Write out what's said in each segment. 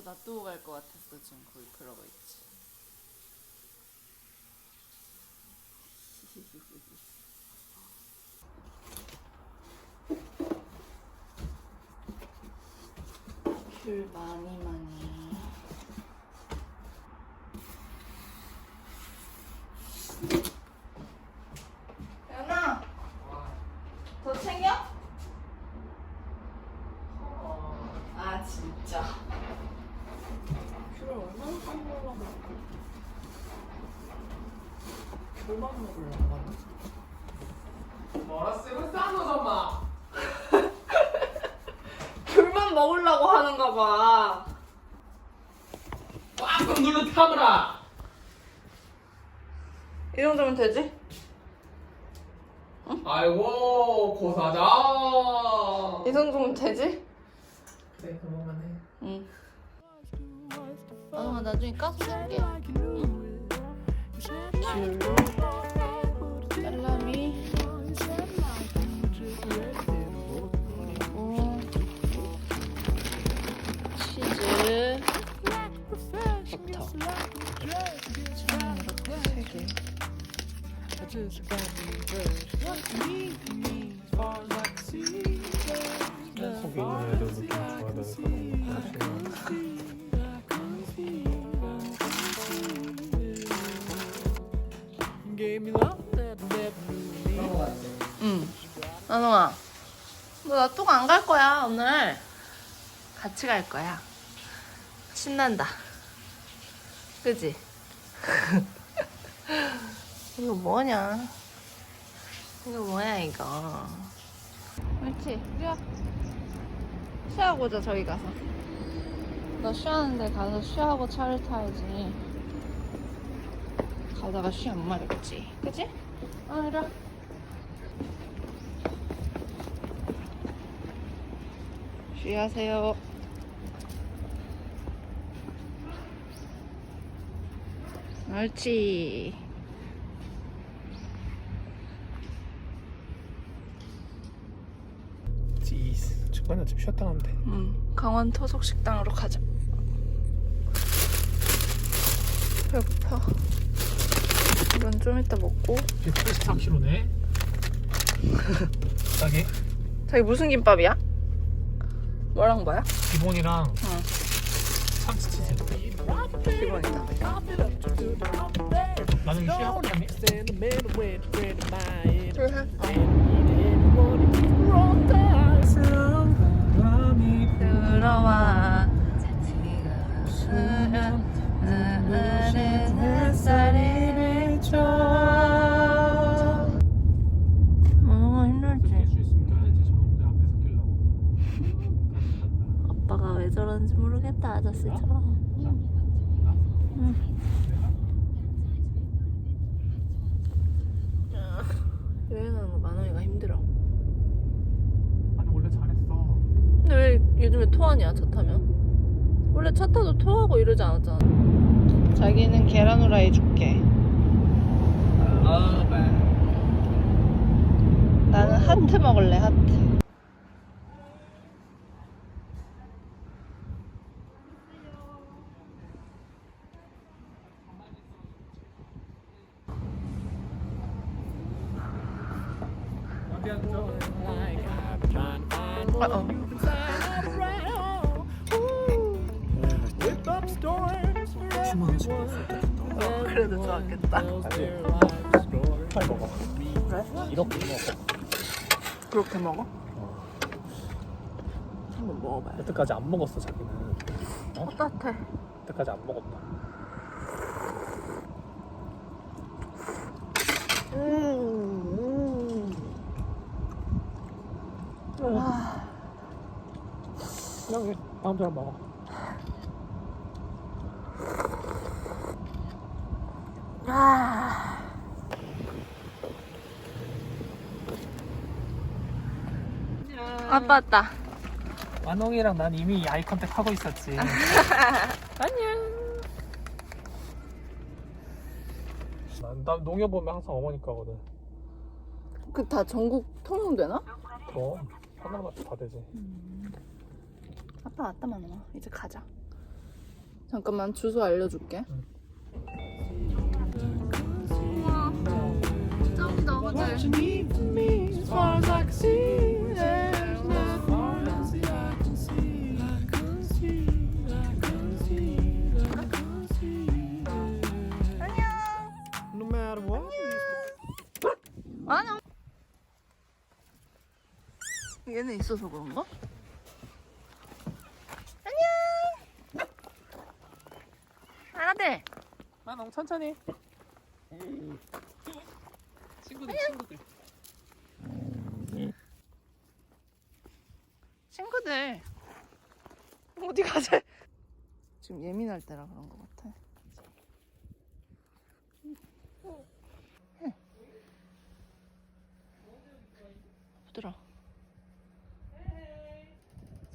여기서 놔두고 갈 것 같았어 지금 거기 그러고 있지. 귤 많이 많이. 연아, 더 챙겨? 아 진짜. 귤을 얼마나 까먹으려고 귤만 먹으려고 하나? 뭐라 쓰고 싸노 좀마 귤만 먹으려고 하는가 봐. 꽉꽉 눌러 타무라 이 정도면 되지? 아이고 고사장 이 정도면 되지? 그래 그만해 응. 아, 나중에 까서 줄게. 귤, 살 같이 갈 거야. 신난다. 그지? 이거 뭐냐? 이거 뭐야, 이거. 옳지, 와. 쉬하고 오자, 저기 가서. 너 쉬하는데 가서 쉬하고 차를 타야지. 가다가 쉬 안 마렵지. 그지? 어, 이리 와. 쉬하세요. 옳지. 찌스 중간에 좀 쉬었다 가면 돼 응. 강원 토속 식당으로 가자. 배고파. 이건 좀 이따 먹고. 이게 84kg네 싸게 자기 무슨 김밥이야? 뭐랑 뭐야? 기본이랑 응. 참치치즈 기본이다. 나는 쉬하고. 들어와. 흐르는 햇살이 비춰. 어, 힘들지. 아빠가 왜 저러는지 모르겠다, 아저씨처럼. 응. 여행하는 거 만원이가 힘들어. 아니 원래 잘했어 근데 왜 요즘에 토하냐 차 타면? 원래 차 타도 토하고 이러지 않았잖아. 자기는 계란 후라이 줄게. 아 나는 하트 먹을래 하트 한번 먹어봐요. 여태까지 안 먹었어 자기는. 어, 따뜻해 여태까지 안 먹었다. 음, 음. 와, 여기 마음대로 먹어. 아. 아빠 왔다 만홍이랑 난 이미 아이 컨택 하고 있었지 안녕 난, 난 농협 보면 항상 어머니 거거든 그 다 전국 통용되나? 그럼 하나마트 다 되지 아빠 왔다 마누나 이제 가자 잠깐만 주소 알려줄게. 우와, 짱이다, 그치? 얘는 있어서 그런가? 안녕. 아들. 아 너무 천천히. 친구들 친구들. 친구들. 어디 가재? 지금 예민할 때라 그런 것 같아.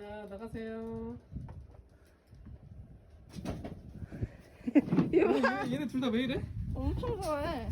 자 나가세요. 얘 얘네 둘 다 왜 이래? 엄청 좋아해.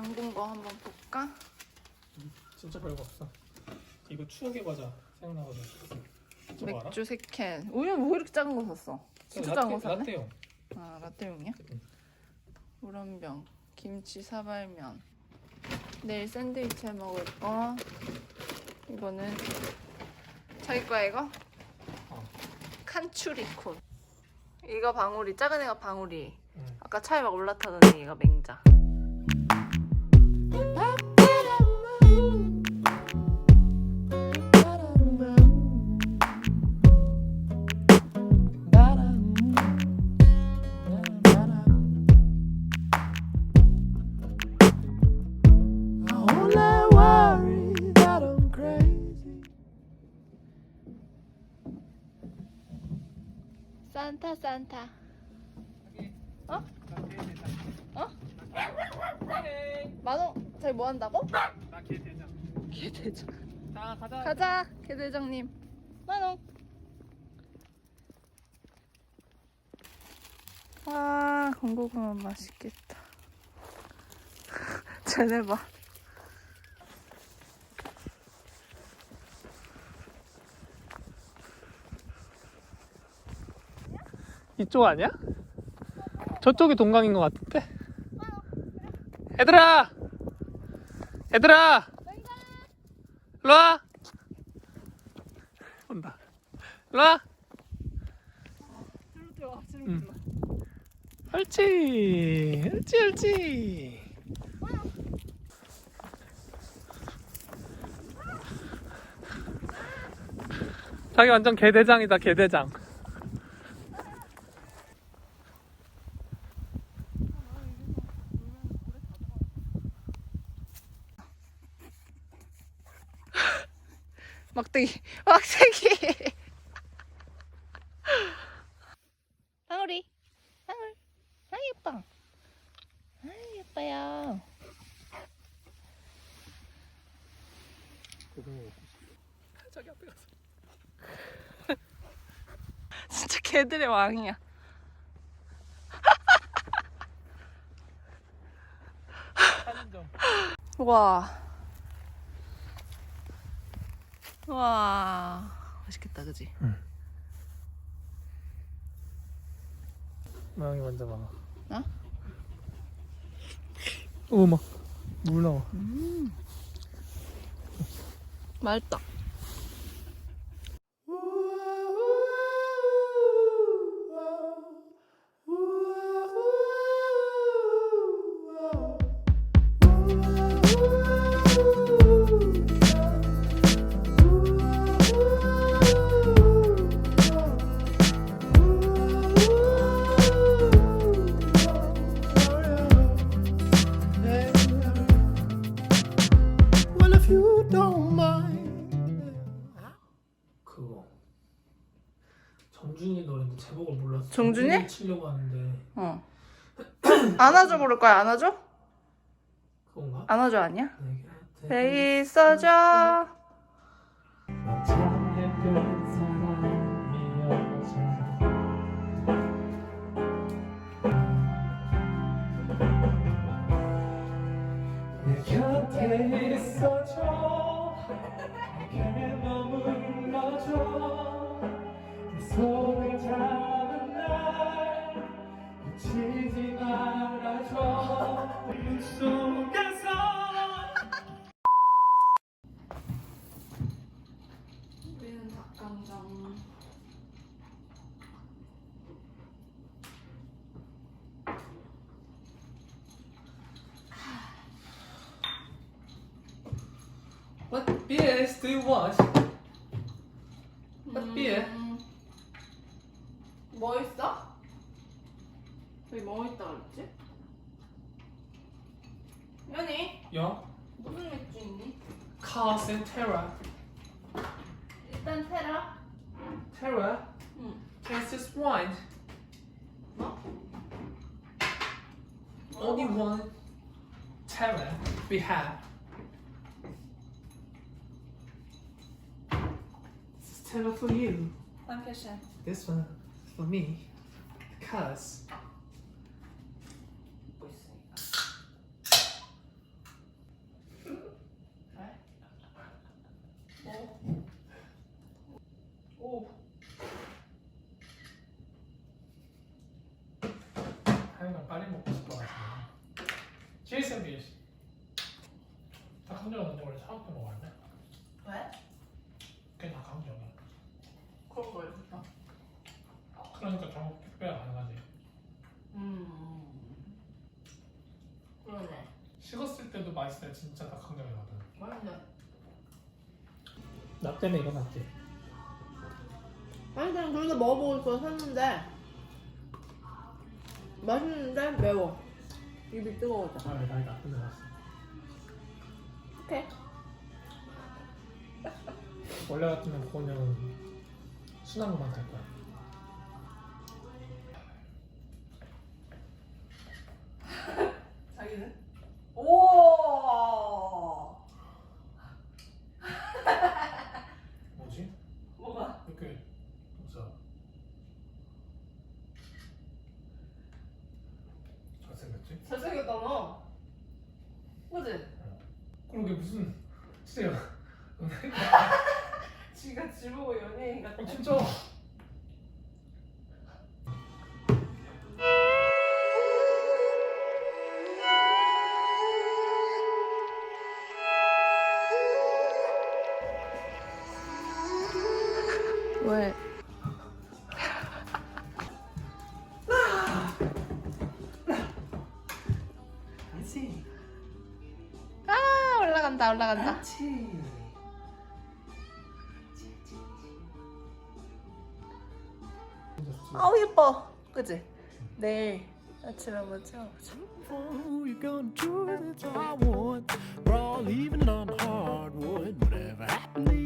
장군 거 한번 볼까? 진짜 별거 없어. 이거 추억의 과자 생각나거든. 저거 알아? 맥주 세 캔. 우유 뭐 이렇게 작은 거 샀어? 진짜 작은 거 라떼, 샀네? 라떼용. 아 라떼용이야? 응. 우런병, 김치 사발면. 내일 샌드위치 해 먹을 거. 이거는 자기 거야 이거? 어. 칸추리콘. 이거 방울이 작은 애가 방울이. 응. 아까 차에 막 올라타던 애가 맹자. 산타 산타. 어? 어? 만원 저희 뭐 한다고? 나 개 대장. 개대장. 자 가자. 가자 개대장님. 만원. 와 건고구마 맛있겠다. 쟤네 봐. 이쪽 아니야? 저쪽이 동강인 것 같은데? 얘들아! 얘들아! 일로 와! 온다. 일로 와! 응. 옳지! 옳지, 옳지! 자기 완전 개대장이다, 개대장. 막대기 막대기 방울이 방울 아 예뻐 아 예뻐요 저기 앞에 가서. 진짜 개들의 왕이야. 와. 와. 맛있겠다, 그지? 모양이 먼저 봐. 어? 어머, 물 나와. 맛있다. 정준이? 정준이 치려고 하는데 어. 안아줘 부를 거야 안아줘? 그건가? 안아줘 아니야? 네, 돼 있어줘. перестрелась. Ten are for you. One question. This one for me. Because 그러니까 전국 택배가 가능하지 음. 그러네. 식었을 때도 맛있을 때 진짜 닭강정이거든 맛있네. 나 때문에 이거 샀지 아니 그냥 그래서 먹어보고 싶어서 샀는데 맛있는데 매워. 입이 뜨거워져. 아, 나이 나쁜 데 샀어 오케이. 원래 같으면 그거는 순한 것만 살 거야 왜? 그렇지 아 올라간다 올라간다. 그렇지 아우 예뻐. 그지? 내일 아침에 한번 찍어보자. Who you gonna choose? It's all I want. We're all leaving it on the hardwood. Whatever happened to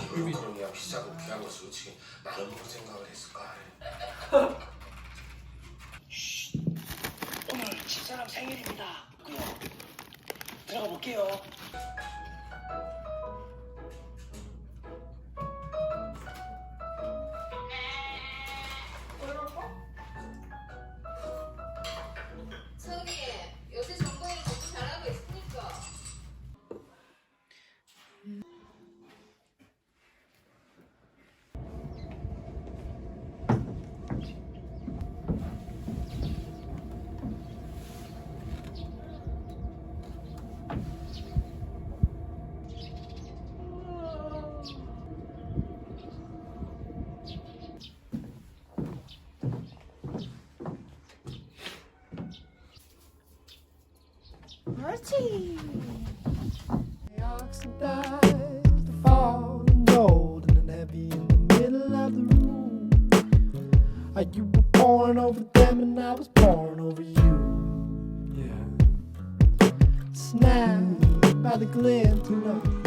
아유 그럼 그냥 비싸고 귀한 거 솔직히 나는 뭐 생각을 했을까? 오늘 집사람 생일입니다. 그요 들어가 볼게요 clear to know.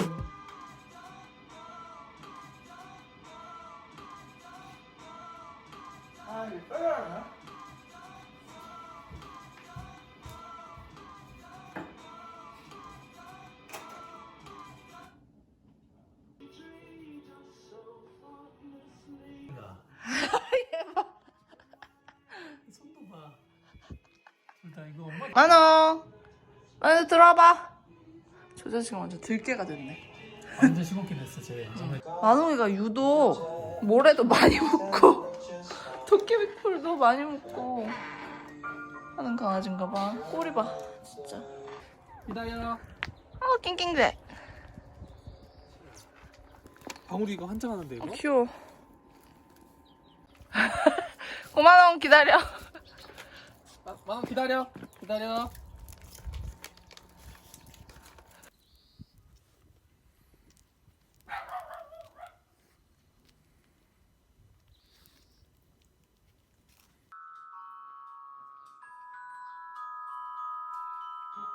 저 자식 완전 들깨가 됐네 완전 시골기 됐어 쟤. 저는 만홍이가 유독 모래도 많이 먹고 도깨비풀도 많이 먹고 하는 강아지인가 봐 꼬리 봐 진짜 기다려. 아 낑낑대 방울이 이거 한장 하는데 어, 이거? 귀여워 고마워 기다려 마- 마음 기다려. 기다려.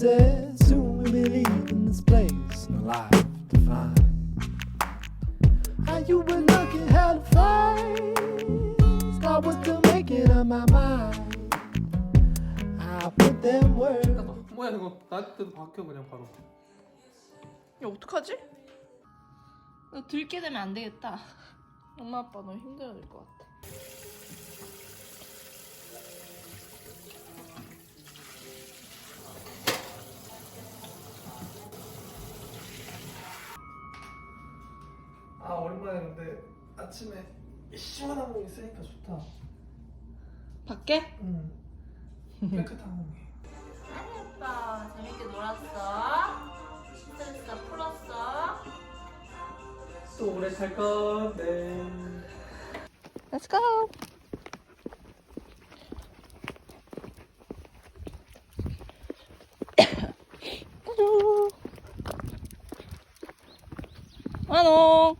said soon we'll be leaving this place and life to find. How you been looking hella fine? I was still making up my mind. I put them words. 뭐야 이거 나한테도 박혀 그냥 바로. 야 어떡하지? 너 들게 되면 안 되겠다 엄마 아빠 너무 힘들어야 될것 같아 아 오랜만에 근데 아침에 시원한 거 있으니까 좋다. 밖에? 응. 깨끗한 공기. 아빠 재밌게 놀았어? 스트레스 다 풀었어? 또 오래 살 건데. Let's go. 만호.